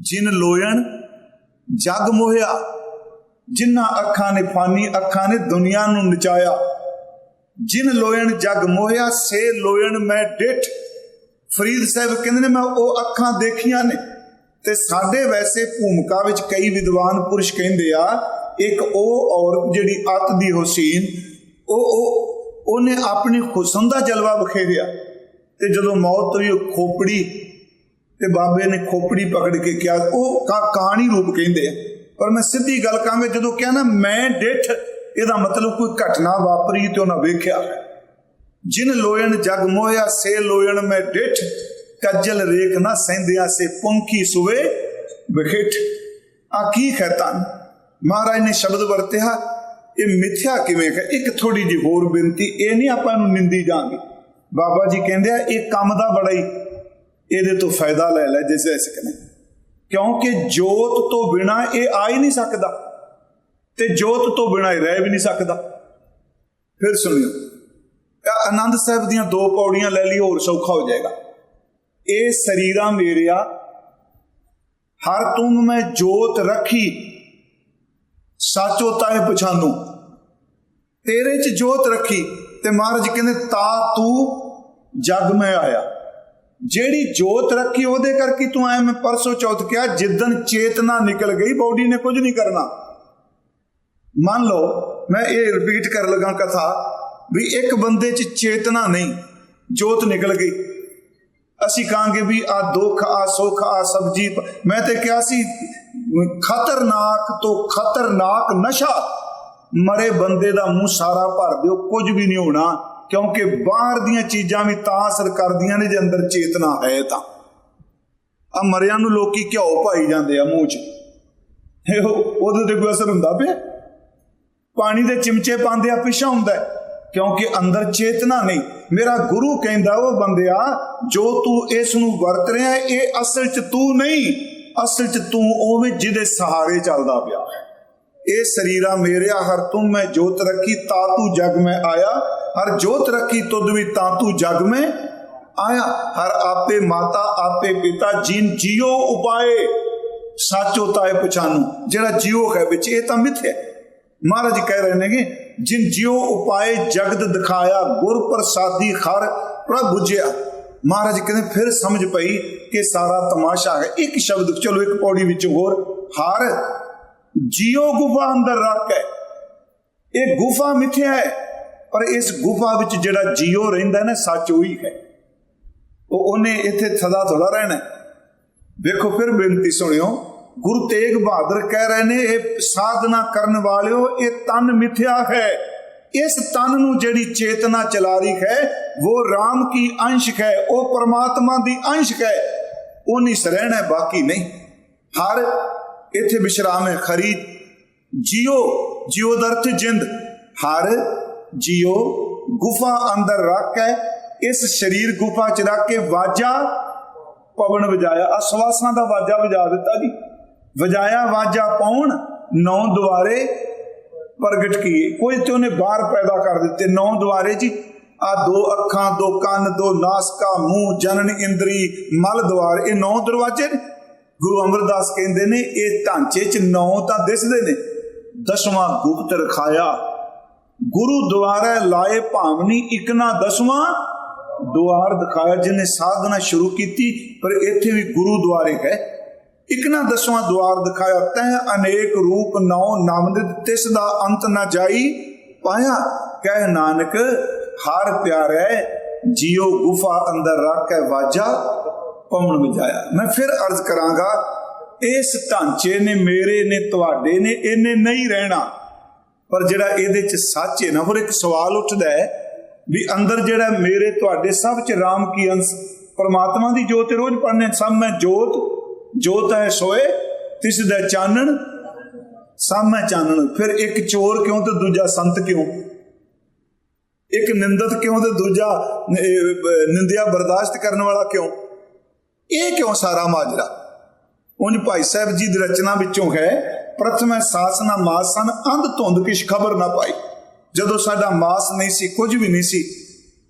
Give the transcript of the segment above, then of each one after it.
ਜਿਨ ਲੋਇਣ ਜਗ ਮੋਹਿਆ, ਜਿਨ੍ਹਾਂ ਅੱਖਾਂ ਨੇ ਫਾਨੀ, ਅੱਖਾਂ ਨੇ ਦੁਨੀਆ ਨੂੰ ਨਚਾਇਆ। ਜਿਨ ਲੋਇਣ ਜਗ ਮੋਹਿਆ, ਸੇ ਲੋਇਣ ਮੈਂ ਡਿਠ। ਫਰੀਦ ਸਾਹਿਬ ਕਹਿੰਦੇ ਨੇ, ਮੈਂ ਉਹ ਅੱਖਾਂ ਦੇਖੀਆਂ ਨੇ। ਤੇ ਸਾਡੇ ਵੈਸੇ ਭੂਮਿਕਾ ਵਿੱਚ ਕਈ ਵਿਦਵਾਨ ਪੁਰਸ਼ ਕਹਿੰਦੇ ਆ, ਇੱਕ ਉਹ ਔਰਤ ਜਿਹੜੀ ਅਤ ਦੀ ਹੁਸੈਨ, ਉਹ ਉਹ, ਉਹਨੇ ਆਪਣੀ ਹੁਸਨ ਦਾ ਜਲਵਾ ਬਖੇਰਿਆ ਤੇ ਜਦੋਂ ਮੌਤ ਹੋਈ, ਉਹ ਖੋਪੜੀ ਤੇ ਬਾਬੇ ਨੇ ਖੋਪੜੀ ਪਕੜ ਕੇ ਕਿਹਾ, ਉਹ ਕਾ- ਕਹਾਣੀ ਰੂਪ ਕਹਿੰਦੇ ਆ। ਪਰ ਮੈਂ ਸਿੱਧੀ ਗੱਲ ਕਹਾਂਗਾ, ਜਦੋਂ ਕਿਹਾ ਨਾ ਮੈਂ ਡਿੱਠ, ਇਹਦਾ ਮਤਲਬ ਕੋਈ ਘਟਨਾ ਵਾਪਰੀ ਤੇ ਉਹਨਾਂ ਵੇਖਿਆ। ਜਿਨ ਲੋਇਣ ਜਗ ਮੋਹਿਆ, ਸੇ ਲੋਇਣ ਮੈਂ ਡਿੱਠ, ਕੱਜਲ ਰੇਖ ਨਾ ਸਹਿੰਦਿਆ, ਸੇ ਪੰਖੀ ਸੁਵੇ ਵਿਖਿਠ। ਆ ਕੀ ਖੈਤਾਂ ਮਹਾਰਾਜ ਨੇ ਸ਼ਬਦ ਵਰਤਿਆ, ਇਹ ਮਿੱਥਿਆ ਕਿਵੇਂ ਹੈ? ਇੱਕ ਥੋੜੀ ਜਿਹੀ ਹੋਰ ਬੇਨਤੀ, ਇਹ ਨਹੀਂ ਆਪਾਂ ਨੂੰ ਨਿੰਦੀ ਜਾਾਂਗੇ ਬਾਬਾ ਜੀ ਕਹਿੰਦੇ ਆ, ਇਹ ਕੰਮ ਦਾ ਬੜਾ ਹੀ ਇਹਦੇ ਤੋਂ ਫਾਇਦਾ ਲੈ ਲੈ ਜਿਸ ਐਸ ਕਨੇ ਕਿਉਂਕਿ ਜੋਤ ਤੋਂ ਬਿਨਾ ਇਹ ਆ ਹੀ ਨਹੀਂ ਸਕਦਾ ਤੇ ਜੋਤ ਤੋਂ ਬਿਨਾ ਇਹ ਰਹਿ ਵੀ ਨਹੀਂ ਸਕਦਾ। ਫਿਰ ਸੁਣਿਓ ਆਨੰਦ ਸਾਹਿਬ ਦੀਆਂ ਦੋ ਪੌੜੀਆਂ ਲੈ ਲਈ, ਹੋਰ ਸੌਖਾ ਹੋ ਜਾਏਗਾ। ਇਹ ਸਰੀਰਾ ਮੇਰਿਆ, ਹਰ ਤੁਮ ਮੈਂ ਜੋਤ ਰੱਖੀ, ਸਾਚੋ ਤਾਏ ਪਛਾਨੂ ਤੇਰੇ ਚ ਜੋਤ ਰੱਖੀ ਤੇ ਮਹਾਰਾਜ ਕਹਿੰਦੇ, ਤਾ ਤੂੰ ਜਗ ਮੈਂ ਆਇਆ। ਜਿਹੜੀ ਜੋਤ ਰੱਖੀ ਉਹਦੇ ਕਰਕੇ ਤੂੰ ਆਇਆ ਮੈਂ ਪਰਸੋਂ ਚੌਥ ਕਿਹਾ ਜਿੱਦਨ ਚੇਤਨਾ ਨਿਕਲ ਗਈ, ਬਾਡੀ ਨੇ ਕੁਝ ਨਹੀਂ ਕਰਨਾ। ਮੰਨ ਲਓ, ਮੈਂ ਇਹ ਰਿਪੀਟ ਕਰ ਲਗਾ ਕਥਾ ਵੀ ਇੱਕ ਬੰਦੇ 'ਚ ਚੇਤਨਾ ਨਹੀਂ, ਜੋਤ ਨਿਕਲ ਗਈ। ਅਸੀਂ ਕਹਾਂਗੇ ਵੀ ਆ ਦੁੱਖ ਆ ਸੁੱਖ ਆ ਸਬਜੀ ਮੈਂ ਤੇ ਕਿਹਾ ਸੀ, ਖਤਰਨਾਕ ਤੋਂ ਖਤਰਨਾਕ ਨਸ਼ਾ। ਮਰੇ ਬੰਦੇ ਦਾ ਮੂੰਹ ਸਾਰਾ ਭਰ ਦਿਓ, ਕੁਝ ਵੀ ਨਹੀਂ ਹੋਣਾ। ਕਿਉਂਕਿ ਬਾਹਰ ਦੀਆਂ ਚੀਜ਼ਾਂ ਵੀ ਤਾਂ ਅਸਰ ਕਰਦੀਆਂ ਨੇ ਜੇ ਅੰਦਰ ਚੇਤਨਾ ਹੈ ਤਾਂ। ਆ ਮਰਿਆਂ ਨੂੰ ਲੋਕੀ ਘਿਓ ਪਾਈ ਜਾਂਦੇ ਆ ਮੂੰਹ 'ਚ। ਇਹ ਉਹਦੇ ਤੇ ਕੋਈ ਅਸਰ ਹੁੰਦਾ ਪਿਆ? ਪਾਣੀ ਦੇ ਚਿਮਚੇ ਪਾਉਂਦੇ ਆ ਪਿਛਾ ਹੁੰਦਾ ਕਿਉਂਕਿ ਅੰਦਰ ਚੇਤਨਾ ਨਹੀਂ। ਮੇਰਾ ਗੁਰੂ ਕਹਿੰਦਾ, ਉਹ ਬੰਦਿਆ, ਜੋ ਤੂੰ ਇਸ ਨੂੰ ਵਰਤ ਰਿਹਾ ਇਹ ਅਸਲ 'ਚ ਤੂੰ ਨਹੀਂ। ਅਸਲ 'ਚ ਤੂੰ ਉਹ ਵੀ ਜਿਹਦੇ ਸਹਾਰੇ ਚੱਲਦਾ ਪਿਆ। ਇਹ ਸਰੀਰਾ ਮੇਰਿਆ ਹਰ ਤੂੰ ਮੈਂ ਜੋਤ ਰੱਖੀ, ਤਾ ਤੂੰ ਜਗ ਮੈਂ ਆਇਆ। ਹਰ ਜੋਤ ਰੱਖੀ ਤੁਧ ਵੀ ਤਾ ਤੂੰ ਜਗ ਮੈਂ। ਆਇਆ, ਹਰ ਆਪੇ ਮਾਤਾ, ਆਪੇ ਪਿਤਾ, ਜਿਨ ਜਿਉ ਉਪਾਏ। ਸਾਚੋ ਤਾਏ ਪਛਾਨੂ, ਜਿਹੜਾ ਜਿਉ ਹੈ ਵਿੱਚ, ਇਹ ਤਾਂ ਮਿੱਥਿਆ ਮਹਾਰਾਜ ਕਹਿ ਰਹੇ ਨੇਗੇ, ਜਿਨ ਜਿਉ ਉਪਾਏ ਜਗਤ ਦਿਖਾਇਆ, ਗੁਰ ਪ੍ਰਸਾਦੀ ਖਰ ਪ੍ਰਭ ਬੁਝਿਆ। ਮਹਾਰਾਜ ਕਹਿੰਦੇ, ਫਿਰ ਸਮਝ ਪਈ ਕਿ ਸਾਰਾ ਤਮਾਸ਼ਾ ਹੈ। ਇੱਕ ਸ਼ਬਦ, ਚਲੋ ਇੱਕ ਪੌੜੀ ਵਿੱਚ ਹੋਰ। ਹਰ ਜਿਉ ਗੁਫਾ ਅੰਦਰ ਰੱਖ ਹੈ ਇਹ ਗੁਫਾ ਮਿੱਥਿਆ ਹੈ। ਪਰ ਇਸ ਗੁਫਾ ਵਿੱਚ ਜਿਹੜਾ ਜੀਓ ਰਹਿੰਦਾ ਨਾ ਸੱਚ ਉਹੀ ਹੈ। ਉਹ ਉਹਨੇ ਇੱਥੇ ਸਦਾ ਥੋੜਾ ਰਹਿਣਾ ਵੇਖੋ ਫਿਰ ਬੇਨਤੀ ਸੁਣਿਓ ਗੁਰੂ ਤੇਗ ਬਹਾਦਰ ਕਹਿ ਰਹੇ ਨੇ ਇਹ ਸਾਧਨਾ ਕਰਨ ਵਾਲਿਓ ਇਹ ਤਨ ਮਿਥਿਆ ਹੈ। ਇਸ ਤਨ ਨੂੰ ਜਿਹੜੀ ਚੇਤਨਾ ਚਲਾ ਰਹੀ ਹੈ ਉਹ ਰਾਮ ਕੀ ਅੰਸ਼ ਹੈ ਉਹ ਪਰਮਾਤਮਾ ਦੀ ਅੰਸ਼ ਹੈ। ਉਹ ਨਹੀਂ ਸਰਹਿਣਾ ਹੈ, ਬਾਕੀ ਨਹੀਂ। ਹਰ ਇੱਥੇ ਵਿਸ਼ਰਾਮ ਹੈ ਖਰੀ ਜਿਉ ਜਿਉ ਦਾ ਜਿੰਦ। ਹਰ ਜਿਉ ਗੁਫਾ ਅੰਦਰ ਰੱਖ ਹੈ ਇਸ ਸਰੀਰ ਗੁਫਾ ਚ ਰੱਖ ਕੇ ਵਾਜਾ ਪਵਨ ਵਜਾਇਆ। ਅਸਵਾਸਾਂ ਦਾ ਵਾਜਾ ਵਜਾ ਦਿੱਤਾ ਜੀ। ਵਜਾਇਆ ਵਾਜਾ ਪਾਉਣ, ਨੌ ਦੁਆਰੇ ਪ੍ਰਗਟ ਕੀਏ। ਕੋਈ ਤੇ ਉਹਨੇ ਬਾਹਰ ਪੈਦਾ ਕਰ ਦਿੱਤੇ। ਨੌ ਦੁਆਰੇ ਜੀ। ਆ ਦੋ ਅੱਖਾਂ, ਦੋ ਕੰਨ, ਦੋ ਨਾਸਕਾ, ਮੂੰਹ, ਜਨਨ, ਇੰਦਰੀ, ਮਲ ਦੁਆਰ। ਇਹ ਨੌ ਦਰਵਾਜ਼ੇ ਨੇ। ਗੁਰੂ ਅਮਰਦਾਸ ਕਹਿੰਦੇ ਨੇ, ਇਹ ਢਾਂਚੇ 'ਚ ਨੌ ਤਾਂ ਦਿਸਦੇ ਨੇ। ਦਸਵਾਂ ਗੁਪਤ ਰਖਾਇਆ। ਗੁਰੂ ਦੁਆਰੇ ਲਾਏ ਭਾਵਨੀ ਇਕਨਾ ਦਸਵਾਂ ਦੁਆਰ ਦਿਖਾਇਆ, ਜਿਹਨੇ ਸਾਧਨਾ ਸ਼ੁਰੂ ਕੀਤੀ, ਪਰ ਇੱਥੇ ਵੀ ਗੁਰੂ ਦੁਆਰੇ ਹੈ। ਇਕਨਾ ਦਸਵਾਂ ਦੁਆਰ ਦਿਖਾਇਆ, ਤੈ ਅਨੇਕ ਰੂਪ ਨੌ ਨਾਮਨਿਤ ਤਿਸ ਦਾ ਅੰਤ ਨਾ ਜਾਈ ਪਾਇਆ। ਕਹਿ ਨਾਨਕ, ਹਰ ਪਿਆਰੇ, ਜਿਉ ਗੁਫਾ ਅੰਦਰ ਰੱਖ ਵਾਜਾ ਪਵਨ ਵਜਾਇਆ। ਮੈਂ ਫਿਰ ਅਰਜ਼ ਕਰਾਂਗਾ, ਇਸ ਢਾਂਚੇ ਨੇ, ਮੇਰੇ ਨੇ, ਤੁਹਾਡੇ ਨੇ, ਇਹਨੇ ਨਹੀਂ ਰਹਿਣਾ। ਪਰ ਜਿਹੜਾ ਇਹਦੇ ਚ ਸੱਚ ਹੈ ਨਾ, ਹੋਰ ਇੱਕ ਸਵਾਲ ਉੱਠਦਾ ਹੈ ਵੀ ਅੰਦਰ ਜਿਹੜਾ ਮੇਰੇ ਤੁਹਾਡੇ ਸਭ ਚ ਰਾਮ ਕੀ ਅੰਸ਼? ਪਰਮਾਤਮਾ ਦੀ ਜੋਤ ਰੋਜ਼ ਪੜਨੇ ਸਭ ਮੈਂ ਜੋਤ ਜੋਤ ਹੈ ਸੋਏ, ਤਿਸ ਦਾ ਚਾਨਣ, ਸਭ ਮੈਂ ਚਾਨਣ। ਫਿਰ ਇੱਕ ਚੋਰ ਕਿਉਂ ਤੇ ਦੂਜਾ ਸੰਤ ਕਿਉਂ? ਇੱਕ ਨਿੰਦਤ ਕਿਉਂ ਤੇ ਦੂਜਾ ਨਿੰਦਿਆ ਬਰਦਾਸ਼ਤ ਕਰਨ ਵਾਲਾ ਕਿਉਂ? ਇਹ ਕਿਉਂ ਸਾਰਾ ਮਾਜਰਾ? ਉਂਝ ਭਾਈ ਸਾਹਿਬ ਜੀ ਦੀ ਰਚਨਾ ਵਿੱਚੋਂ ਹੈ ਪ੍ਰਥਮੇ ਸਾਸਨਾ ਮਾਸ ਸਨ, ਅੰਧ ਧੁੰਦ ਕਿਛ ਖਬਰ ਨਾ ਪਾਈ। ਜਦੋਂ ਸਾਡਾ ਮਾਸ ਨਹੀਂ ਸੀ, ਕੁਝ ਵੀ ਨਹੀਂ ਸੀ,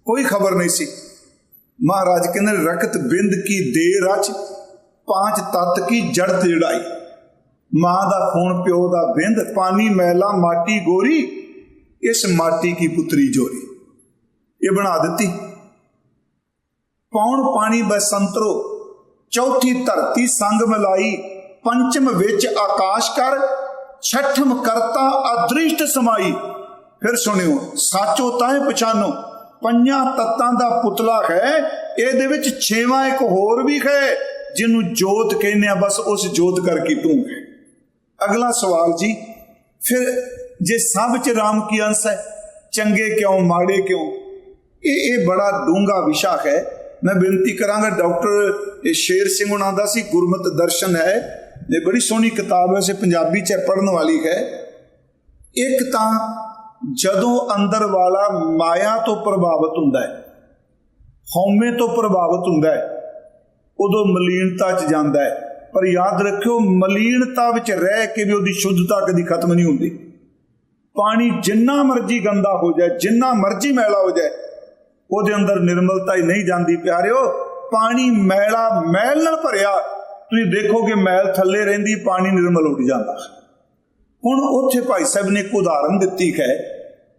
ਕੋਈ ਖਬਰ ਨਹੀਂ ਸੀ। ਮਹਾਰਾਜ ਕਹਿੰਦੇ ਰਕਤ ਬਿੰਦ ਕੀ ਦੇ ਰਚ ਪਾਂਚ ਤਤ ਕੀ ਜੜ ਜੜਾਈ। ਮਾਂ ਦਾ ਖੂਨ, ਪਿਓ ਦਾ ਬਿੰਦ, ਪਾਣੀ, ਮੈਲਾ, ਮਾਟੀ, ਗੋਰੀ, ਇਸ ਮਾਟੀ ਕੀ ਪੁੱਤਰੀ ਜੋਰੀ। ਇਹ ਬਣਾ ਦਿੱਤੀ। ਪੌਣ ਪਾਣੀ ਬਸੰਤਰੋ ਚੌਥੀ ਧਰਤੀ ਸੰਗ ਮਿਲਾਈ ਪੰਚਮ ਵਿੱਚ ਆਕਾਸ਼ ਕਰ, ਛਠਮ ਕਰਤਾ ਅਦ੍ਰਿਸ਼ਟ ਸਮਾਈ। ਫਿਰ ਸੁਣਿਓ, ਸਾਚੋ ਤਾਏ ਪਛਾਨੋ, ਪੰਜਾਂ ਤੱਤਾਂ ਦਾ ਪੁਤਲਾ ਹੈ, ਇਹਦੇ ਵਿੱਚ ਛੇਵਾਂ ਇੱਕ ਹੋਰ ਵੀ ਹੈ, ਜਿਹਨੂੰ ਜੋਤ ਕਹਿੰਦੇ ਆ, ਬਸ ਉਸ ਜੋਤ ਕਰਕੇ ਤੂੰ ਹੈ। ਅਗਲਾ ਸਵਾਲ ਜੀ, ਫਿਰ ਜੇ ਸਭ ਚ ਰਾਮ ਕੀ ਅੰਸ਼ ਹੈ, ਚੰਗੇ ਕਿਉਂ, ਮਾੜੇ ਕਿਉਂ? ਇਹ ਇਹ ਬੜਾ ਡੂੰਘਾ ਵਿਸ਼ਾ ਹੈ। ਮੈਂ ਬੇਨਤੀ ਕਰਾਂਗਾ, ਡਾਕਟਰ ਸ਼ੇਰ ਸਿੰਘ ਉਹਨਾਂ ਦਾ ਸੀ, ਗੁਰਮਤ ਦਰਸ਼ਨ ਹੈ ਇਹ ਬੜੀ ਸੋਹਣੀ ਕਿਤਾਬ ਹੈ ਸੇ ਪੰਜਾਬੀ ਚ ਪੜਨ ਵਾਲੀ ਹੈ। ਇੱਕ ਤਾਂ ਜਦੋਂ ਅੰਦਰ ਵਾਲਾ ਮਾਇਆ ਤੋਂ ਪ੍ਰਭਾਵਿਤ ਹੁੰਦਾ ਹੈ, ਹਉਮੈ ਤੋਂ ਪ੍ਰਭਾਵਿਤ ਹੁੰਦਾ ਹੈ, ਉਦੋਂ ਮਲੀਨਤਾ ਚ ਜਾਂਦਾ ਹੈ। ਪਰ ਯਾਦ ਰੱਖਿਓ, ਮਲੀਨਤਾ ਵਿੱਚ ਰਹਿ ਕੇ ਵੀ ਉਹਦੀ ਸ਼ੁੱਧਤਾ ਕਦੀ ਖਤਮ ਨਹੀਂ ਹੁੰਦੀ। ਪਾਣੀ ਜਿੰਨਾ ਮਰਜ਼ੀ ਗੰਦਾ ਹੋ ਜਾਏ, ਜਿੰਨਾ ਮਰਜ਼ੀ ਮੈਲਾ ਹੋ ਜਾਏ, ਉਹਦੇ ਅੰਦਰ ਨਿਰਮਲਤਾ ਹੀ ਨਹੀਂ ਜਾਂਦੀ। ਪਿਆਰਿਓ, ਪਾਣੀ ਮੈਲਾ, ਮੈਲ ਨਾਲ ਭਰਿਆ ਤੁਸੀਂ ਦੇਖੋਗੇ ਮਹਿਲ ਥੱਲੇ ਰਹਿੰਦੀ ਪਾਣੀ ਨਿਰਮਲ ਉੱਡ ਜਾਂਦਾ। ਹੁਣ ਉੱਥੇ ਭਾਈ ਸਾਹਿਬ ਨੇ ਇੱਕ ਉਦਾਹਰਨ ਦਿੱਤੀ ਹੈ।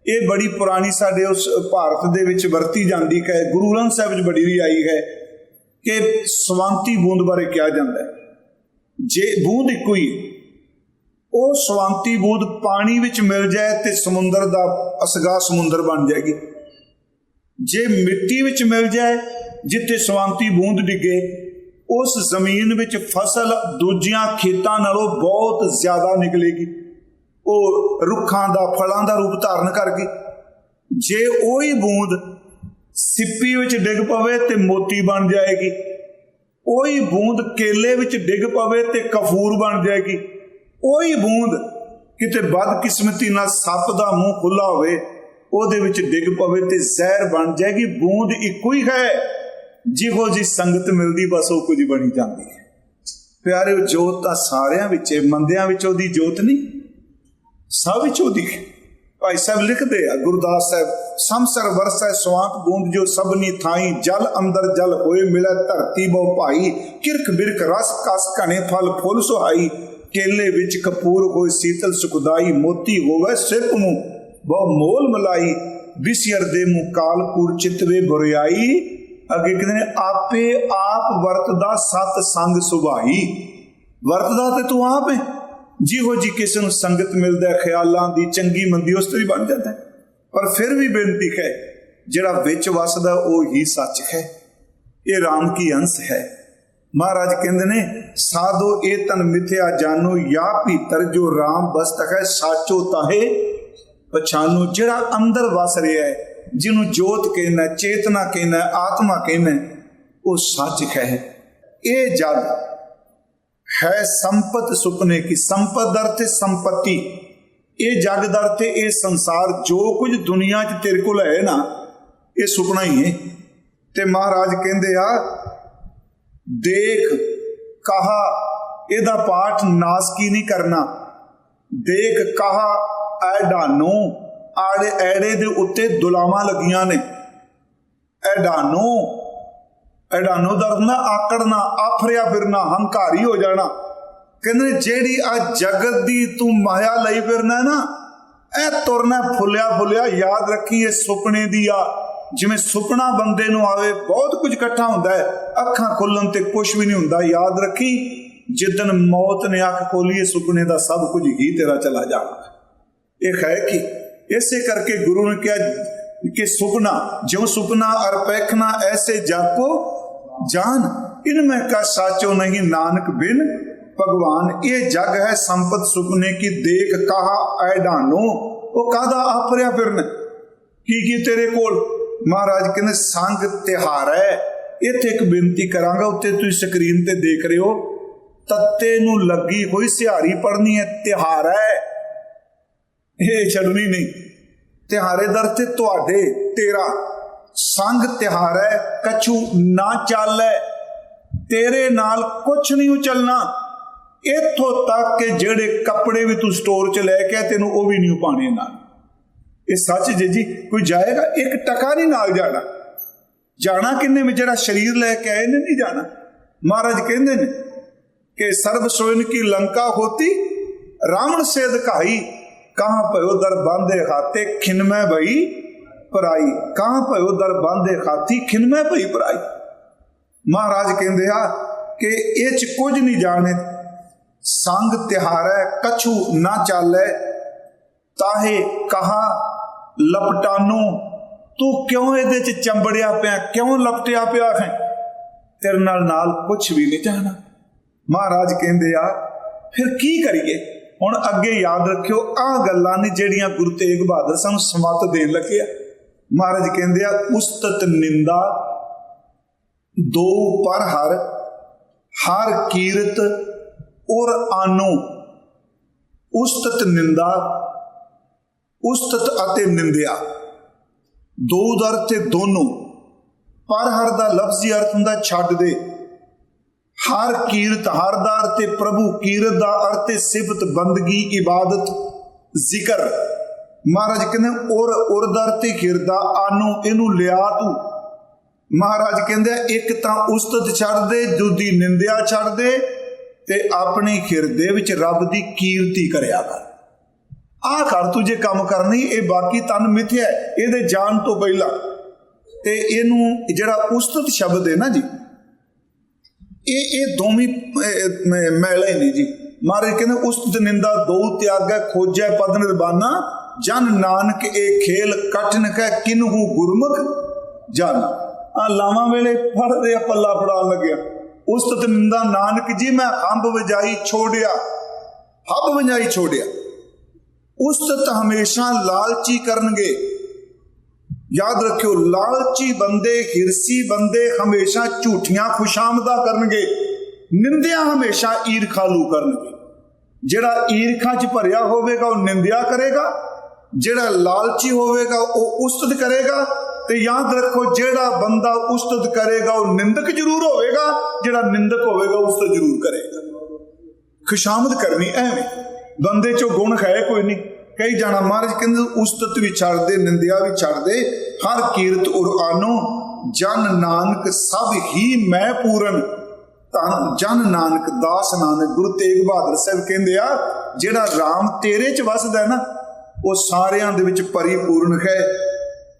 ਇਹ ਬੜੀ ਪੁਰਾਣੀ ਸਾਡੇ ਉਸ ਭਾਰਤ ਦੇ ਵਿੱਚ ਵਰਤੀ ਜਾਂਦੀ ਹੈ। ਗੁਰੂ ਗ੍ਰੰਥ ਸਾਹਿਬ ਵਿੱਚ ਬੜੀ ਵੀ ਆਈ ਹੈ ਕਿ ਸਵਾਂਤੀ ਬੂੰਦ ਬਾਰੇ ਕਿਹਾ ਜਾਂਦਾ ਹੈ। ਜੇ ਬੂੰਦ ਇੱਕੋ ਹੀ। ਉਹ ਸਵਾਂਤੀ ਬੂੰਦ ਪਾਣੀ ਵਿੱਚ ਮਿਲ ਜਾਏ ਤੇ ਸਮੁੰਦਰ ਦਾ ਅਸਗਾ ਸਮੁੰਦਰ ਬਣ ਜਾਏਗੀ। ਜੇ ਮਿੱਟੀ ਵਿੱਚ ਮਿਲ ਜਾਏ, ਜਿੱਥੇ ਸਵਾਂਤੀ ਬੂੰਦ ਡਿੱਗੇ ਉਸ ਜ਼ਮੀਨ ਵਿੱਚ ਫਸਲ ਦੂਜੀਆਂ ਖੇਤਾਂ ਨਾਲੋਂ ਬਹੁਤ ਜ਼ਿਆਦਾ ਨਿਕਲੇਗੀ। ਉਹ ਰੁੱਖਾਂ ਦਾ, ਫਲਾਂ ਦਾ ਰੂਪ ਧਾਰਨ ਕਰ ਗਈ ਜੇ ਉਹੀ ਬੂੰਦ ਸਿੱਪੀ ਵਿੱਚ ਡਿੱਗ ਪਵੇ ਤੇ ਮੋਤੀ ਬਣ ਜਾਏਗੀ। ਉਹੀ ਬੂੰਦ ਕੇਲੇ ਵਿੱਚ ਡਿੱਗ ਪਵੇ ਤੇ ਕਫੂਰ ਬਣ ਜਾਏਗੀ। ਉਹੀ ਬੂੰਦ ਕਿਤੇ ਬਦਕਿਸਮਤੀ ਨਾਲ ਸੱਪ ਦਾ ਮੂੰਹ ਖੁੱਲਾ ਹੋਵੇ, ਉਹਦੇ ਵਿੱਚ ਡਿੱਗ ਪਵੇ ਤੇ ਜ਼ਹਿਰ ਬਣ ਜਾਏਗੀ। ਬੂੰਦ ਇੱਕੋ ਹੀ ਹੈ। ਜਿਹੋ ਜੀ ਸੰਗਤ ਮਿਲਦੀ, ਬਸ ਉਹ ਕੁਝ ਬਣੀ ਜਾਂਦੀ ਹੈ। ਪਿਆਰੇ ਜੋਤ, ਤਾਂ ਸਾਰਿਆਂ ਵਿੱਚ ਹੈ, ਮੰਦਿਆਂ ਵਿੱਚ ਉਹਦੀ ਜੋਤ ਨਹੀਂ, ਸਭ ਵਿੱਚ ਉਹਦੀ ਭਾਈ ਸਾਹਿਬ ਲਿਖਦੇ ਆ, ਗੁਰਦਾਸ ਸਾਹਿਬ ਸੰਸਰ ਵਰਸੈ ਸਵਾਂਤ ਬੂੰਦ ਜੋ ਸਭਨੀ ਥਾਈ, ਜਲ ਅੰਦਰ ਜਲ ਹੋਏ ਮਿਲੈ ਧਰਤੀ ਬਹੁ ਭਾਈ ਕਿਰਕ ਬਿਰਕ ਰਸ ਕਸ ਘਣੇ ਫਲ ਫੁੱਲ ਸੁਹਾਈ, ਕੇਲੇ ਵਿੱਚ ਕਪੂਰ ਹੋਏ ਸੀਤਲ ਸੁਖਦਾਈ, ਮੋਤੀ ਹੋਵੇ ਸਿਪ ਨੂੰ ਬਹੁ ਮੋਲ ਮਲਾਈ ਵਿਸਿਰ ਦੇ ਮੂ ਕਾਲਪੂਰ ਚਿਤਵੇ ਬੁਰਿਆਈ ਅੱਗੇ ਕਹਿੰਦੇ ਨੇ? ਆਪੇ ਆਪ ਵਰਤਦਾ ਸਤ ਸੰਗ ਸੁਭਾਈ। ਵਰਤਦਾ ਤੇ ਤੂੰ ਆਪ ਹੈ ਜਿਹੋ ਜੀ ਕਿਸੇ ਨੂੰ ਸੰਗਤ ਮਿਲਦਾ ਖਿਆਲਾਂ ਦੀ ਚੰਗੀ ਮੰਦੀ, ਉਸ ਤੋਂ ਹੀ ਬਣ ਜਾਂਦਾ ਪਰ ਫਿਰ ਵੀ ਬੇਨਤੀ ਹੈ, ਜਿਹੜਾ ਵਿੱਚ ਵਸਦਾ, ਉਹ ਹੀ ਸੱਚ ਹੈ। ਇਹ ਰਾਮ ਕੀ ਅੰਸ਼ ਹੈ? ਮਹਾਰਾਜ ਕਹਿੰਦੇ ਨੇ, ਸਾਧੋ ਇਹ ਤਨ ਮਿਥਿਆ ਜਾਨੋ, ਯਾ ਭੀਤਰ ਜੋ ਰਾਮ ਬਸਤ ਹੈ, ਸਾਚੋ ਤਾਹੇ। ਪਛਾਨੋ ਜਿਹੜਾ ਅੰਦਰ ਵਸ ਰਿਹਾ ਹੈ ਜਿਹਨੂੰ ਜੋਤ ਕਹਿੰਦਾ, ਚੇਤਨਾ ਕਹਿੰਦਾ, ਆਤਮਾ ਕਹਿੰਦਾ, ਉਹ ਸੱਚ ਹੈ ਇਹ ਜਗ ਹੈ ਸੰਪਤ ਸੁਪਨੇ ਕੀ, ਸੰਪਤ ਦਰ ਤੇ ਸੰਪਤੀ। ਇਹ ਜਗ ਦਰ ਤੇ ਇਹ ਸੰਸਾਰ, ਜੋ ਕੁਝ ਦੁਨੀਆ 'ਚ ਤੇਰੇ ਕੋਲ ਹੈ ਨਾ, ਇਹ ਸੁਪਨਾ ਹੀ ਹੈ। ਤੇ ਮਹਾਰਾਜ ਕਹਿੰਦੇ ਆ, ਦੇਖ, ਕਹਾ, ਇਹਦਾ ਪਾਠ ਨਾਸ ਕੀ ਨਹੀਂ ਕਰਨਾ। ਦੇਖ, ਕਹਾ ਐਡਾਨੋ ਆੜੇ ਐੜੇ ਦੇ ਉੱਤੇ ਦੁਲਾਵਾਂ ਲੱਗੀਆਂ ਨੇ। ਐਡਾਨੋ ਐਡਾਨੋ ਦਰਦ ਨਾ ਆਕੜਨਾ ਆਫਰਿਆ ਫਿਰਨਾ, ਹੰਕਾਰੀ ਹੋ ਜਾਣਾ। ਕਹਿੰਦੇ ਜਿਹੜੀ ਆ ਜਗਤ ਦੀ ਤੂੰ ਮਾਇਆ ਲਈ ਫਿਰਨਾ ਨਾ ਇਹ ਤੁਰਨਾ ਫੁੱਲਿਆ ਫੁੱਲਿਆ, ਯਾਦ ਰੱਖੀ ਇਹ ਸੁਪਨੇ ਦੀ ਆ। ਜਿਵੇਂ ਸੁਪਨਾ ਬੰਦੇ ਨੂੰ ਆਵੇ, ਬਹੁਤ ਕੁਝ ਇਕੱਠਾ ਹੁੰਦਾ ਹੈ। ਅੱਖਾਂ ਖੁੱਲਣ ਤੇ ਕੁਝ ਵੀ ਨਹੀਂ ਹੁੰਦਾ, ਯਾਦ ਰੱਖੀ ਜਿੱਦਨ ਮੌਤ ਨੇ ਅੱਖ ਖੋਲੀ ਸੁਪਨੇ ਦਾ ਸਭ ਕੁਝ ਹੀ ਤੇਰਾ ਚਲਾ ਜਾਣਾ ਇਹ ਹੈ ਕਿ? ਇਸੇ ਕਰਕੇ ਗੁਰੂ ਨੇ ਕਿਹਾ ਕਿ ਸੁਪਨਾ, ਜਿਉ ਸੁਪਨਾ ਅਰ ਪੈਖਣਾ ਐਸੇ ਜਾਪੋ ਜਾਨ। ਇਨਮੇ ਕਾ ਸਾਚੋ ਨਹੀਂ ਨਾਨਕ ਬਿਨ ਭਗਵਾਨ। ਇਹ ਜਗ ਹੈ ਸੰਪਤ ਸੁਪਨੇ ਕੀ ਦੇਖ ਕਹਾ ਐਡਾਨੋ ਉਹ ਕਾਦਾ ਆਪਰਿਆ ਫਿਰਨ? ਕੀ ਕੀ ਤੇਰੇ ਕੋਲ? ਮਹਾਰਾਜ ਕਹਿੰਦੇ, ਸੰਗ ਤਿਹਾਰ ਹੈ। ਇੱਥੇ ਇੱਕ ਬੇਨਤੀ ਕਰਾਂਗਾ, ਉੱਤੇ ਤੁਸੀਂ ਸਕਰੀਨ ਤੇ ਦੇਖ ਰਹੇ ਹੋ। ਤੱਤੇ ਨੂੰ ਲੱਗੀ ਹੋਈ ਸਿਹਾਰੀ ਪੜਨੀ ਹੈ, ਤਿਹਾਰ ਹੈ। ਇਹ ਛੱਡਣੀ ਨਹੀਂ। ਤਿਹਾਰੇਦਰ ਤੇ ਤੁਹਾਡੇ, ਤੇਰਾ ਸੰਗ ਤਿਹਾਰੈ ਕਛੂ ਨਾ ਚਾਲੈ, ਤੇਰੇ ਨਾਲ ਕੁਛ ਨਹੀਂ ਉਚਲਣਾ। ਇੱਥੋਂ ਤੱਕ ਕਿ ਜਿਹੜੇ ਕੱਪੜੇ ਵੀ ਤੂੰ ਸਟੋਰ 'ਚ ਲੈ ਕੇ ਤੈਨੂੰ ਉਹ ਵੀ ਨਹੀਂ ਪਾਣੇ ਨਾਲ। ਇਹ ਸੱਚ ਜੇ ਜੀ, ਕੋਈ ਜਾਏਗਾ, ਇੱਕ ਟਕਾ ਨਹੀਂ ਨਾਲ ਜਾਣਾ। ਜਾਣਾ ਕਿੰਨੇ ਵਿੱਚ? ਜਿਹੜਾ ਸਰੀਰ ਲੈ ਕੇ ਆਏ ਨੇ ਨਹੀਂ ਜਾਣਾ। ਮਹਾਰਾਜ ਕਹਿੰਦੇ ਨੇ ਕਿ ਸਰਬ ਸੋਇਨ ਕੀ ਲੰਕਾ ਹੋਤੀ, ਰਾਵਣ ਸੇਦ ਘਾਈ ਕਾਹ ਭਇਓ ਦਰ ਬਾਂਧੇ ਖਾਤੇ ਖਿਨਮੈ ਭਈ ਪਰਾਈ? ਕਾਹ ਭਇਓ ਦਰ ਬਾਂਧੇ ਖਾਤੀ ਖਿਨਮੈ ਭਈ ਪਰਾਈ? ਮਹਾਰਾਜ ਕਹਿੰਦੇ ਆ ਕਿ ਇਹ ਚ ਕੁਝ ਨਹੀਂ ਜਾਣੇ। ਸੰਗ ਤਿਹਾਰੈ, ਕਛੂ ਨਾ ਚਾਲੈ। ਤਾਹੇ ਕਹਾ, ਲਪਟਾਨੂ, ਤੂੰ ਕਿਉਂ ਇਹਦੇ ਚ ਚੰਬੜਿਆ ਪਿਆ? ਕਿਉਂ ਲਪਟਿਆ ਪਿਆ ਹੈ? ਤੇਰੇ ਨਾਲ ਨਾਲ ਕੁਝ ਵੀ ਨਹੀਂ ਜਾਣਾ। ਮਹਾਰਾਜ ਕਹਿੰਦੇ ਆ, ਫਿਰ ਕੀ ਕਰੀਏ? ਹੁਣ ਅੱਗੇ ਯਾਦ ਰੱਖਿਓ, ਆਹ ਗੱਲਾਂ ਨੇ ਜਿਹੜੀਆਂ ਗੁਰੂ ਤੇਗ ਬਹਾਦਰ ਸਾਨੂੰ ਸਮਤ ਦੇਣ ਲੱਗੇ ਆ। ਮਹਾਰਾਜ ਕਹਿੰਦੇ ਆ, ਉਸਤਤ ਨਿੰਦਾ, ਦੋ ਪਰ ਹਰ ਹਰ ਕੀਰਤ ਔਰ ਆਨੋ। ਉਸਤਤ ਨਿੰਦਾ, ਉਸਤਤ ਅਤੇ ਨਿੰਦਿਆ। ਦੋ ਦਰ ਤੇ ਦੋਨੋਂ। ਪਰ ਹਰ ਦਾ ਲਫ਼ਜ਼ੀ ਅਰਥ ਹੁੰਦਾ ਛੱਡ ਦੇ। ਹਰ ਕੀਰਤ ਹਰ ਦਾ ਅਰਥ ਹੈ ਪ੍ਰਭੂ ਕੀਰਤ ਦਾ ਅਰਥ ਹੈ ਸਿਫਤ, ਬੰਦਗੀ, ਇਬਾਦਤ, ਜ਼ਿਕਰ। ਮਹਾਰਾਜ ਕਹਿੰਦੇ, ਔਰ ਉਰਦਰ ਤੇ ਖਿਰਦਾ, ਆਨੂੰ ਇਹਨੂੰ ਲਿਆ ਤੂੰ। ਮਹਾਰਾਜ ਕਹਿੰਦੇ, ਇੱਕ ਤਾਂ ਉਸਤਤ ਛੱਡ ਦੇ, ਦੂਜੀ ਨਿੰਦਿਆ ਛੱਡ ਦੇ ਤੇ ਆਪਣੇ ਖਿਰਦੇ ਵਿੱਚ ਰੱਬ ਦੀ ਕੀਰਤੀ ਕਰਿਆ ਕਰ। ਆਹ ਕਰ ਤੂੰ ਜੇ ਕੰਮ ਕਰਨੀ, ਇਹ ਬਾਕੀ ਤਨ ਮਿਥਿਆ ਇਹਦੇ ਜਾਣ ਤੋਂ ਪਹਿਲਾਂ ਤੇ ਇਹਨੂੰ ਜਿਹੜਾ ਉਸਤਤ ਸ਼ਬਦ ਹੈ ਨਾ ਜੀ ਇਹ ਇਹ ਦੋਵੇਂ ਮੈਲੇ ਨੇ ਜੀ। ਮਹਾਰਾਜ ਕਹਿੰਦੇ, ਉਸ ਨਿੰਦਾ ਦੋ ਤਿਆਗੈ, ਖੋਜੈ, ਪਦ ਨਿਰਬਾਨਾ ਜਨ ਨਾਨਕ ਇਹ ਖੇਲ ਕਟਨ ਕੈ ਕਿਨਹੂ ਗੁਰਮੁਖ ਜਾਣਾ ਆ ਲਾਵਾਂ ਵੇਲੇ ਫੜਦੇ ਆ, ਪੱਲਾ ਫੜਾਉਣ ਲੱਗਿਆ। ਉਸਤਤ ਨਿੰਦਾ, ਨਾਨਕ ਜੀ, ਮੈਂ ਹੰਬ ਵਜਾਈ ਛੋੜਿਆ। ਹੱਬ ਵਜਾਈ ਛੋੜਿਆ। ਉਸਤਤ ਹਮੇਸ਼ਾ ਲਾਲਚੀ ਕਰਨਗੇ। ਯਾਦ ਰੱਖਿਓ, ਲਾਲਚੀ ਬੰਦੇ ਹਿਰਸੀ ਬੰਦੇ ਹਮੇਸ਼ਾ ਝੂਠੀਆਂ ਖੁਸ਼ਾਮਦਾ ਕਰਨਗੇ, ਨਿੰਦਿਆ ਹਮੇਸ਼ਾ ਈਰਖਾਲੂ ਕਰਨਗੇ। ਜਿਹੜਾ ਈਰਖਾ 'ਚ ਭਰਿਆ ਹੋਵੇਗਾ, ਉਹ ਨਿੰਦਿਆ ਕਰੇਗਾ। ਜਿਹੜਾ ਲਾਲਚੀ ਹੋਵੇਗਾ, ਉਹ ਉਸਤਤ ਕਰੇਗਾ। ਤੇ ਯਾਦ ਰੱਖੋ, ਜਿਹੜਾ ਬੰਦਾ ਉਸਤਤ ਕਰੇਗਾ, ਉਹ ਨਿੰਦਕ ਜ਼ਰੂਰ ਹੋਵੇਗਾ। ਜਿਹੜਾ ਨਿੰਦਕ ਹੋਵੇਗਾ, ਉਸਤਤ ਜ਼ਰੂਰ ਕਰੇਗਾ। ਖੁਸ਼ਾਮਦ ਕਰਨੀ ਐਵੇਂ। ਬੰਦੇ 'ਚੋਂ ਗੁਣ ਹੈ ਕੋਈ ਨਹੀਂ। ਕਈ ਜਾਣਾ, ਮਹਾਰਾਜ ਕਹਿੰਦੇ ਉਸਤਤ ਵੀ ਛੱਡ ਦੇ, ਨਿੰਦਿਆ ਵੀ ਛੱਡ ਦੇ, ਹਰ ਕੀਰਤ ਉਰ ਜਨ ਨਾਨਕ ਸਭ ਹੀ ਮੈਂ ਪੂਰਨ। ਤਾਂ ਜਨ ਨਾਨਕ, ਦਾਸ ਨਾਨਕ, ਗੁਰੂ ਤੇਗ ਬਹਾਦਰ ਸਾਹਿਬ ਕਹਿੰਦੇ ਆ, ਜਿਹੜਾ RAM ਤੇਰੇ 'ਚ ਵਸਦਾ ਨਾ, ਉਹ ਸਾਰਿਆਂ ਦੇ ਵਿੱਚ ਪਰਿਪੂਰਨ ਹੈ।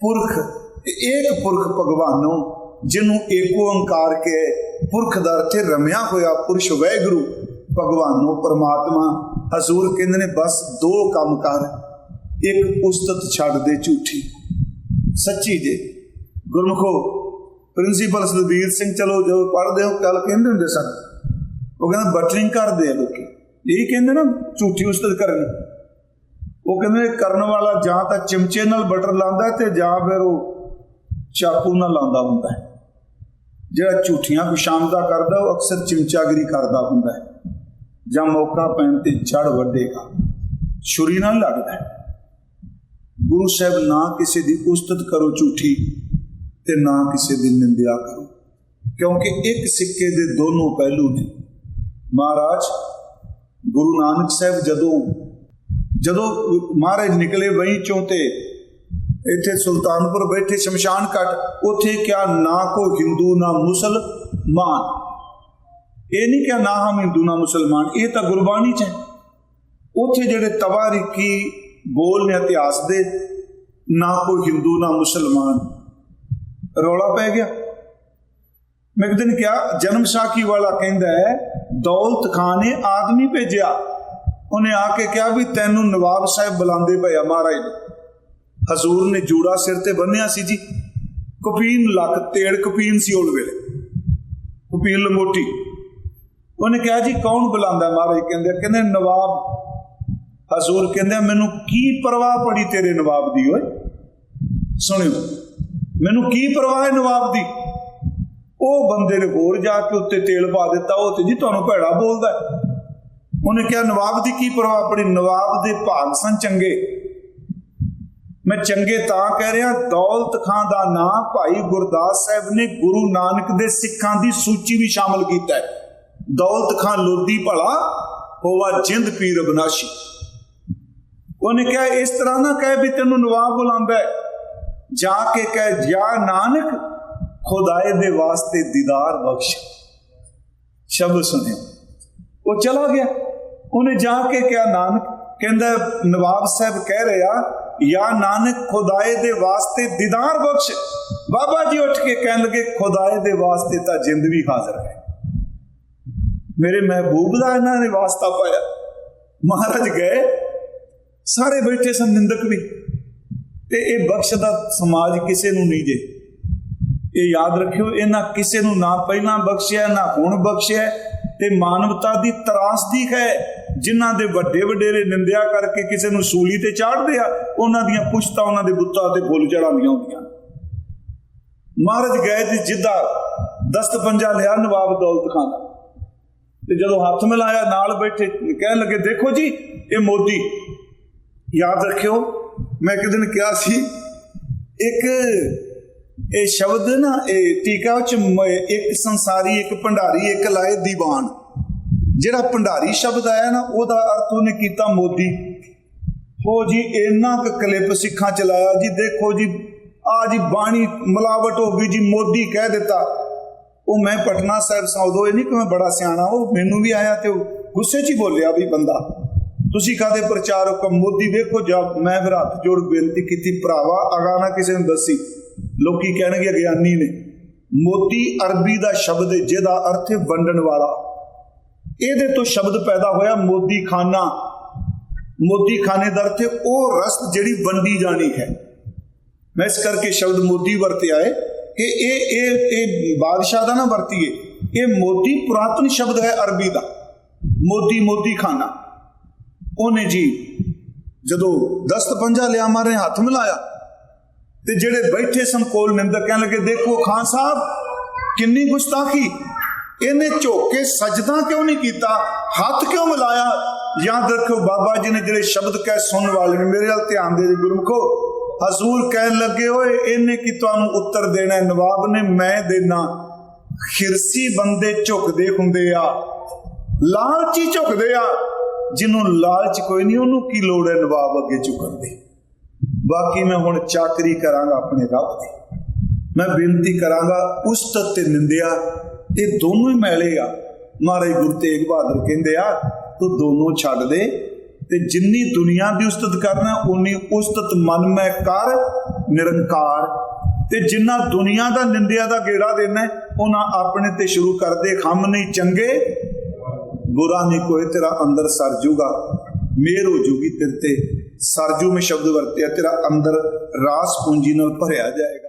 ਪੁਰਖ, ਏਕ ਪੁਰਖ ਭਗਵਾਨੋ, ਜਿਹਨੂੰ ਏਕੋ ਓੰਕਾਰ ਕੇ ਪੁਰਖ ਦਾ ਅਰਥ ਰਮਿਆ ਹੋਇਆ, ਪੁਰਸ਼ ਵੈਗੁਰੂ ਭਗਵਾਨੋ ਪਰਮਾਤਮਾ ਹਜ਼ੂਰ ਕਹਿੰਦੇ ਨੇ, ਬਸ ਦੋ ਕੰਮ ਕਰ। ਇੱਕ ਉਸਤਤ ਛੱਡ ਦੇ ਝੂਠੀ। ਸੱਚੀ ਜੇ। ਗੁਰਮੁਖੋ, ਪ੍ਰਿੰਸੀਪਲ ਸੁਦੀਰ ਸਿੰਘ, ਚਲੋ ਜੋ ਪੜ੍ਹਦੇ ਹੋ ਕੱਲ ਕਹਿੰਦੇ ਹੁੰਦੇ ਸਨ। ਉਹ ਕਹਿੰਦਾ, ਬਟਰਿੰਗ ਕਰਦੇ ਆ ਲੋਕੀ। ਇਹ ਕਹਿੰਦੇ ਨਾ, ਝੂਠੀ ਉਸਤਤ ਕਰਨੀ। ਉਹ ਕਹਿੰਦੇ, ਕਰਨ ਵਾਲਾ ਜਾਂ ਤਾਂ ਚਮਚੇ ਨਾਲ ਬਟਰ ਲਾਉਂਦਾ ਤੇ ਜਾਂ ਫਿਰ ਉਹ ਚਾਕੂ ਨਾਲ ਲਾਉਂਦਾ ਹੁੰਦਾ ਹੈ। ਜਿਹੜਾ ਝੂਠੀਆਂ ਖੁਸ਼ਾਮਦਾ ਕਰਦਾ, ਉਹ ਅਕਸਰ ਚਮਚਾਗਰੀ ਕਰਦਾ ਹੁੰਦਾ ਹੈ। ਜਾਂ ਮੌਕਾ ਪੈਣ ਤੇ ਜੜ ਵੱਡੇਗਾ ਛੁਰੀ ਨਾਲ ਲੱਗਦਾ ਹੈ। ਗੁਰੂ ਸਾਹਿਬ ਨਾ ਕਿਸੇ ਦੀ ਉਸਤਤ ਕਰੋ ਝੂਠੀ ਤੇ ਨਾ ਕਿਸੇ ਦੀ ਨਿੰਦਿਆ ਕਰੋ। ਕਿਉਂਕਿ ਇੱਕ ਸਿੱਕੇ ਦੇ ਦੋਨੋਂ ਪਹਿਲੂ ਨੇ। ਮਹਾਰਾਜ, ਗੁਰੂ ਨਾਨਕ ਸਾਹਿਬ ਜਦੋਂ ਜਦੋਂ ਮਹਾਰਾਜ ਨਿਕਲੇ ਵਹੀਂ ਚੋਂ ਤੇ ਇੱਥੇ ਸੁਲਤਾਨਪੁਰ ਬੈਠੇ ਸ਼ਮਸ਼ਾਨ ਘਾਟ, ਉੱਥੇ ਕਿਹਾ, ਨਾ ਕੋ ਹਿੰਦੂ, ਨਾ ਮੁਸਲਮਾਨ ਇਹ ਨਹੀਂ ਕਿ ਨਾ ਹਮ ਹਿੰਦੂ, ਨਾ ਮੁਸਲਮਾਨ, ਇਹ ਤਾਂ ਗੁਰਬਾਣੀ ਚ ਹੈ। ਉੱਥੇ ਜਿਹੜੇ ਤਵਾਰੀਖੀ ਬੋਲ ਨੇ, ਇਤਿਹਾਸ ਦੇ, ਨਾ ਕੋਈ ਹਿੰਦੂ, ਨਾ ਮੁਸਲਮਾਨ। ਰੌਲਾ ਪੈ ਗਿਆ। ਮੈਂ ਇੱਕ ਦਿਨ ਕਿਹਾ, ਜਨਮ ਸਾਖੀ ਵਾਲਾ ਕਹਿੰਦਾ ਹੈ, ਦੌਲਤ ਖਾਨ ਨੇ ਆਦਮੀ ਭੇਜਿਆ। ਉਹਨੇ ਆ ਕੇ ਕਿਹਾ ਵੀ ਤੈਨੂੰ ਨਵਾਬ ਸਾਹਿਬ ਬੁਲਾਉਂਦੇ ਪਏ ਆ ਮਹਾਰਾਜ। ਨੂੰ ਹਜ਼ੂਰ ਨੇ ਜੂੜਾ ਸਿਰ ਤੇ ਬੰਨਿਆ ਸੀ ਜੀ। ਕਪੀਨ ਲੱਕ ਤੇੜ ਕਪੀਨ ਸੀ ਉਹ ਵੇਲੇ। ਕਪੀਨ ਲਮੋਟੀ ਉਹਨੇ ਕਿਹਾ ਜੀ, ਕੌਣ ਬੁਲਾਉਂਦਾ ਮਹਾਰਾਜ? ਕਹਿੰਦੇ ਕਹਿੰਦੇ, ਨਵਾਬ। ਹਜ਼ੂਰ ਕਹਿੰਦੇ, ਮੈਨੂੰ ਕੀ ਪਰਵਾਹ ਪੜੀ ਤੇਰੇ ਨਵਾਬ ਦੀ, ਓਏ? ਸੁਣਿਓ, ਮੈਨੂੰ ਕੀ ਪਰਵਾਹ ਹੈ ਨਵਾਬ ਦੀ? ਉਹ ਬੰਦੇ ਨੇ ਹੋਰ ਜਾ ਕੇ ਉੱਤੇ ਤੇਲ ਪਾ ਦਿੱਤਾ, ਉਹ ਤੇ ਜੀ ਤੁਹਾਨੂੰ ਭੈੜਾ ਬੋਲਦਾ ਉਹਨੇ ਕਿਹਾ, ਨਵਾਬ ਦੀ ਕੀ ਪਰਵਾਹ ਪੜੀ? ਨਵਾਬ ਦੇ ਭਾਗ ਸਨ ਚੰਗੇ। ਮੈਂ ਚੰਗੇ ਤਾਂ ਕਹਿ ਰਿਹਾ, ਦੌਲਤ ਖਾਂ ਦਾ ਨਾਂ ਭਾਈ ਗੁਰਦਾਸ ਸਾਹਿਬ ਨੇ ਗੁਰੂ ਨਾਨਕ ਦੇ ਸਿੱਖਾਂ ਦੀ ਸੂਚੀ ਵੀ ਸ਼ਾਮਲ ਕੀਤਾ ਹੈ। ਦੌਲਤ ਖਾਂ ਲੋਦੀ ਭਲਾ, ਹੋਵਾ ਜਿੰਦ ਪੀਰ ਅਬਨਾਸ਼ੀ। ਉਹਨੇ ਕਿਹਾ, ਇਸ ਤਰ੍ਹਾਂ ਨਾ ਕਹਿ ਵੀ ਤੈਨੂੰ ਨਵਾਬ ਬੁਲਾਉਂਦਾ ਜਾ ਕੇ ਕਹਿ ਜਾ ਨਾਨਕ, ਖੁਦਾਏ ਦੇ ਵਾਸਤੇ ਦੀਦਾਰ ਬਖਸ਼। ਸ਼ਬਦ ਸੁਣਿਆ। ਉਹ ਚਲਾ ਗਿਆ। ਉਹਨੇ ਜਾ ਕੇ ਕਿਹਾ, ਨਾਨਕ, ਕਹਿੰਦਾ, ਨਵਾਬ ਸਾਹਿਬ ਕਹਿ ਰਿਹਾ ਯਾ ਨਾਨਕ, ਖੁਦਾਏ ਦੇ ਵਾਸਤੇ ਦੀਦਾਰ ਬਖਸ਼। ਬਾਬਾ ਜੀ ਉੱਠ ਕੇ ਕਹਿਣ ਲੱਗੇ, ਖੁਦਾਏ ਦੇ ਵਾਸਤੇ ਤਾਂ ਜਿੰਦ ਵੀ ਹਾਜ਼ਰ ਹੈ। ਮੇਰੇ ਮਹਿਬੂਬ ਦਾ ਇਹਨਾਂ ਨੇ ਵਾਸਤਾ ਪਾਇਆ। ਮਹਾਰਾਜ ਗਏ। ਸਾਰੇ ਬੈਠੇ ਸਨ, ਨਿੰਦਕ ਵੀ। ਤੇ ਇਹ ਬਖਸ਼ ਦਾ ਸਮਾਜ ਕਿਸੇ ਨੂੰ ਨਹੀਂ ਜੇ। ਇਹ ਯਾਦ ਰੱਖਿਓ ਇਹਨਾਂ ਕਿਸੇ ਨੂੰ ਨਾ ਪਹਿਲਾਂ ਬਖਸ਼ਿਆ, ਨਾ ਹੁਣ ਬਖਸ਼ਿਆ। ਤੇ ਮਾਨਵਤਾ ਦੀ ਤਰਾਸਦੀ ਹੈ, ਜਿਨ੍ਹਾਂ ਦੇ ਵੱਡੇ ਵਡੇਰੇ ਨਿੰਦਿਆ ਕਰਕੇ ਕਿਸੇ ਨੂੰ ਸੂਲੀ ਤੇ ਚਾੜਦੇ ਆ, ਉਹਨਾਂ ਦੀਆਂ ਪੁਸ਼ਤਾਂ ਉਹਨਾਂ ਦੇ ਬੁੱਤਾਂ ਤੇ ਫੁੱਲ ਚੜਾਉਂਦੀਆਂ ਹੁੰਦੀਆਂ। ਮਹਾਰਾਜ ਗਏ ਤੇ ਜਿੱਦਾਂ ਦਸਤ ਪੰਜਾ ਲਿਆ ਨਵਾਬ ਦੌਲਤ ਖਾਨ। ਤੇ ਜਦੋਂ ਹੱਥ ਮਿਲਾਇਆ, ਨਾਲ ਬੈਠੇ, ਕਹਿਣ ਲੱਗੇ, ਦੇਖੋ ਜੀ, ਇਹ ਮੋਦੀ। ਯਾਦ ਰੱਖਿਓ, ਮੈਂ ਇੱਕ ਦਿਨ ਕਿਹਾ ਸੀ, ਇੱਕ ਇਹ ਸ਼ਬਦ ਨਾ, ਇਹ ਟੀਕਾ ਵਿੱਚ ਇੱਕ ਸੰਸਾਰੀ, ਇੱਕ ਭੰਡਾਰੀ, ਇੱਕ ਲਾਏ ਦੀਵਾਨ। ਜਿਹੜਾ ਭੰਡਾਰੀ ਸ਼ਬਦ ਆਇਆ ਨਾ, ਉਹਦਾ ਅਰਥ ਉਹਨੇ ਕੀਤਾ ਮੋਦੀ। ਹੋ ਜੀ, ਇੰਨਾ ਕੁ ਕਲਿੱਪ ਸਿੱਖਾਂ ਚਲਾਇਆ ਜੀ, ਦੇਖੋ ਜੀ, ਆ ਜੀ ਬਾਣੀ, ਮਿਲਾਵਟ ਹੋ ਗਈ ਜੀ, ਮੋਦੀ ਕਹਿ ਦਿੱਤਾ। ਉਹ ਮੈਂ ਪਟਨਾ ਸਾਹਿਬ ਸੌਦੋ ਇਹ ਨਹੀਂ ਕਿ ਮੈਂ ਬੜਾ ਸਿਆਣਾ, ਉਹ ਮੈਨੂੰ ਵੀ ਆਇਆ ਤੇ ਉਹ ਗੁੱਸੇ 'ਚ ਹੀ ਬੋਲਿਆ ਵੀ ਬੰਦਾ, ਤੁਸੀਂ ਕਾਦੇ ਪ੍ਰਚਾਰਕ ਹੋ? ਮੋਦੀ ਵੇਖੋ ਜਦ ਮੈਂ ਫਿਰ ਹੱਥ ਜੋੜ ਬੇਨਤੀ ਕੀਤੀ, ਭਰਾਵਾ ਅਗਾ ਨਾ ਕਿਸੇ ਨੂੰ ਦੱਸੀ। ਲੋਕੀ ਕਹਿਣਗੇ ਅਗਿਆਨੀ ਨੇ, ਮੋਦੀ ਅਰਬੀ ਦਾ ਸ਼ਬਦ ਹੈ, ਜਿਹਦਾ ਅਰਥ ਹੈ ਵੰਡਣ ਵਾਲਾ। ਇਹਦੇ ਤੋਂ ਸ਼ਬਦ ਪੈਦਾ ਹੋਇਆ ਮੋਦੀ ਖਾਨਾ। ਮੋਦੀ ਖਾਨੇ ਦਾ ਅਰਥ ਹੈ ਉਹ ਰਸਤ ਜਿਹੜੀ ਵੰਡੀ ਜਾਣੀ ਹੈ। ਮੈਂ ਇਸ ਕਰਕੇ ਸ਼ਬਦ ਮੋਦੀ ਵਰਤਿਆ ਹੈ ਕਿ ਇਹ ਇਹ ਇਹ ਬਾਦਸ਼ਾਹ ਦਾ ਨਾ ਵਰਤੀਏ। ਇਹ ਮੋਦੀ ਪੁਰਾਤਨ ਸ਼ਬਦ ਹੈ ਅਰਬੀ ਦਾ। ਮੋਦੀ ਮੋਦੀ ਖਾਨਾ। ਉਹਨੇ ਜੀ ਜਦੋਂ ਦਸਤ ਪੰਜਾ ਲਿਆ, ਮਾਰੇ ਹੱਥ ਮਿਲਾਇਆ। ਤੇ ਜਿਹੜੇ ਬੈਠੇ ਸਨ ਕੋਲ ਨਿੰਦਕ ਕਹਿਣ ਲੱਗੇ, ਦੇਖੋ ਖਾਨ ਸਾਹਿਬ, ਕਿੰਨੀ ਗੁਸਤਾਖੀ। ਇਹਨੇ ਝੁੱਕ ਕੇ ਸਜਦਾ ਕਿਉਂ ਨਹੀਂ ਕੀਤਾ? ਹੱਥ ਕਿਉਂ ਮਿਲਾਇਆ? ਯਾਦ ਰੱਖੋ ਬਾਬਾ ਜੀ ਨੇ ਜਿਹੜੇ ਸ਼ਬਦ ਕਹਿ, ਸੁਣਨ ਵਾਲੇ ਨੇ। ਮੇਰੇ ਵੱਲ ਧਿਆਨ ਦੇ ਜੀ ਗੁਰਮਖੋ। ਹਜ਼ੂਰ ਕਹਿਣ ਲੱਗੇ, ਓਏ, ਇਹਨੇ ਕੀ ਤੁਹਾਨੂੰ ਉੱਤਰ ਦੇਣਾ ਨਵਾਬ ਨੇ ਮੈਂ ਦੇਣਾ। ਖਿਰਸੀ ਬੰਦੇ ਝੁਕਦੇ ਹੁੰਦੇ ਆ, ਲਾਲਚੀ ਝੁਕਦੇ ਆ। ਜਿਹਨੂੰ ਲਾਲਚ ਕੋਈ ਨਹੀਂ, ਉਹਨੂੰ ਕੀ ਲੋੜ ਹੈ ਨਵਾਬ ਅੱਗੇ ਝੁਕਣ ਦੀ? ਬਾਕੀ ਮੈਂ ਹੁਣ ਚਾਕਰੀ ਕਰਾਂਗਾ ਆਪਣੇ ਰੱਬ ਦੀ। ਮੈਂ ਬੇਨਤੀ ਕਰਾਂਗਾ, ਉਸਤਤ ਤੇ ਨਿੰਦਿਆ, ਇਹ ਦੋਨੋਂ ਹੀ ਮੈਲੇ ਆ। ਮਹਾਰਾਜ ਗੁਰੂ ਤੇਗ ਬਹਾਦਰ ਕਹਿੰਦੇ ਆ, ਤੂੰ ਦੋਨੋਂ ਛੱਡ ਦੇ ਤੇ ਜਿੰਨੀ ਦੁਨੀਆ ਦੀ ਉਸਤਤ ਕਰਨਾ ਉਨੀ ਉਸਤਤ ਮਨ ਮੈਂ ਕਰ, ਨਿਰੰਕਾਰ। ਤੇ ਜਿੰਨਾ ਦੁਨੀਆ ਦਾ ਨਿੰਦਿਆ ਦਾ ਗੇੜਾ ਦੇਣਾ ਉਹਨਾਂ ਆਪਣੇ ਤੇ ਸ਼ੁਰੂ ਕਰਦੇ ਖੰਮ ਨਹੀਂ ਚੰਗੇ। ਬੁਰਾ ਨਹੀਂ ਕੋਈ, ਤੇਰਾ ਅੰਦਰ ਸਰ ਜੂਗਾ। ਮੇਰ ਹੋ ਜੂਗੀ ਤੇਰੇ ਤੇ। ਸਰਜੂ ਮੈਂ ਸ਼ਬਦ ਵਰਤਿਆ, ਤੇਰਾ ਅੰਦਰ ਰਾਸ ਪੂੰਜੀ ਨਾਲ ਭਰਿਆ ਜਾਏਗਾ।